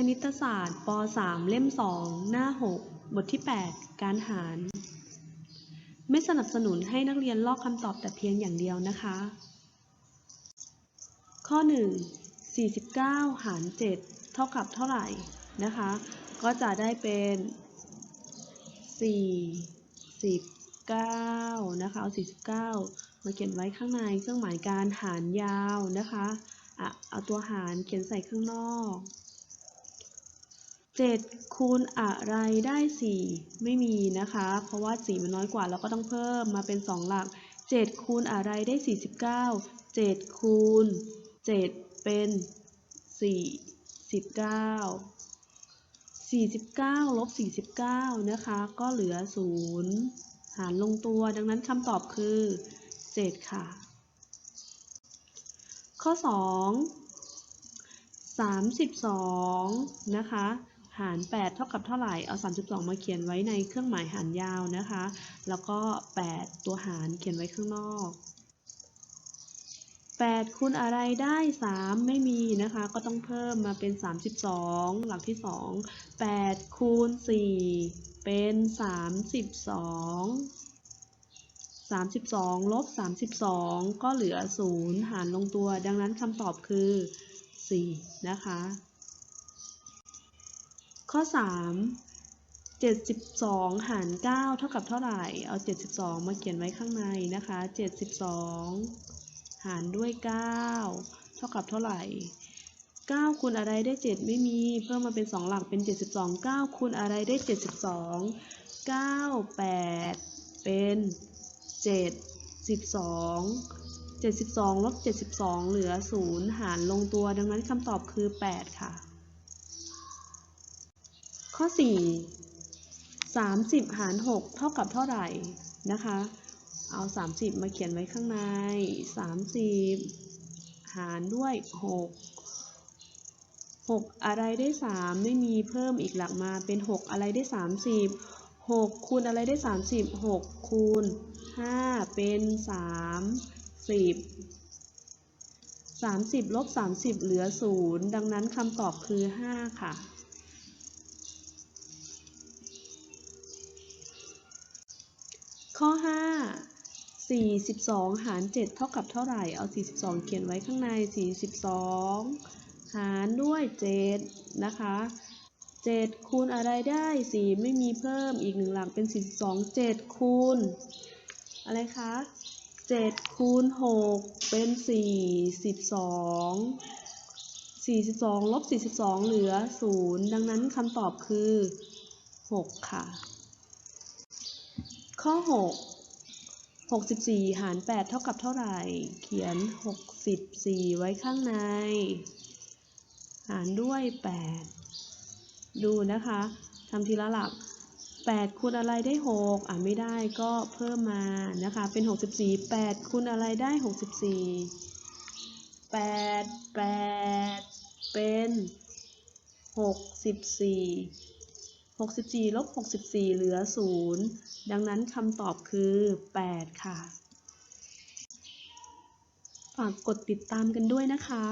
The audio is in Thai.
คณิตศาสตร์ป .3 เล่ม 2 หน้า 6 บทที่ 8 การหาร ไม่สนับสนุนให้นักเรียนลอกคำตอบแต่เพียงอย่างเดียวนะคะ ข้อ 1 49 หาร 7 เท่ากับเท่าไหร่นะคะ ก็จะได้เป็น 49 นะคะ เอา 49 มาเขียนไว้ข้างในเครื่องหมายการหารยาวนะคะอะเอาตัวหารเขียนใส่ข้างนอก 7คูณอะไรได้ 4 ไม่มีนะคะ เพราะว่า4มันน้อยกว่าเราก็ต้องเพิ่มมาเป็น 2 หลัก 7 คูณอะไรได้ 49 7 คูณ 7 เป็น 49 49ลบ49 นะคะ ก็เหลือ 0 หารลงตัว ดังนั้นคำตอบคือ 7 ค่ะ ข้อ 2 32 นะคะ หาร 8 เท่ากับเท่าไหร่ เอา 32 มาเขียนไว้ในเครื่องหมายหารยาวนะคะ แล้วก็ 8 ตัวหารเขียนไว้ข้างนอก 8คูณอะไรได้ 3 ไม่มีนะคะ ก็ต้องเพิ่มมาเป็น 32 หลักที่ 2 8คูณ4เป็น 32 32 ลบ 32 ก็เหลือ 0 หารลงตัว ดังนั้นคำตอบคือ 4 นะคะ ข้อ 3 72 หาร 9 เท่ากับเท่าไหร่ เอา 72 มาเขียนไว้ข้างในนะคะ 72 หารด้วย 9 เท่ากับเท่าไหร่ 9 คูณอะไรได้ 7 ไม่มี เพิ่มมาเป็น 2 หลักเป็น 72 9 คูณอะไรได้ 72 9 8 เป็น 72 72ลบ72 เหลือ 0 หารลงตัว ดังนั้นคำตอบคือ 8 ค่ะ ข้อ 4 30 หาร 6 เท่ากับเท่าไหร่นะคะ เอา 30 มาเขียนไว้ข้างใน 30 หารด้วย 6 6 อะไรได้ 3 ไม่มีเพิ่มอีกหลักมาเป็น 6 อะไรได้ 30 6คูณอะไรได้ 30 6คูณ5เป็น 30 30 ลบ 30 เหลือ 0 ดังนั้นคำตอบคือ 5 ค่ะ ข้อ 5 42 หาร 7 เท่ากับเท่าไหร่ เอา 42 เขียนไว้ข้างใน 42 หารด้วย 7 นะคะ 7 คูณอะไรได้ 4 ไม่มีเพิ่มอีกหนึ่งหลักเป็น 42 7 คูณ อะไรคะ 7 คูณ 6 เป็น 42 42 ลบ 42 เหลือ 0 ดังนั้นคำตอบคือ 6 ค่ะ ข้อ 6 64 หาร 8 เท่ากับเท่าไหร่ เขียน 64 ไว้ข้างใน หารด้วย 8 ดูนะคะทำทีละหลัก 8คูณอะไรได้ 6 อ่าไม่ได้ก็เพิ่มมานะคะ เป็น 64 8คูณอะไรได้ 64 8 8 เป็น 64 64ลบ64 เหลือ 0 ดังนั้นคำตอบคือ 8 ค่ะ ฝากกดติดตามกันด้วยนะคะ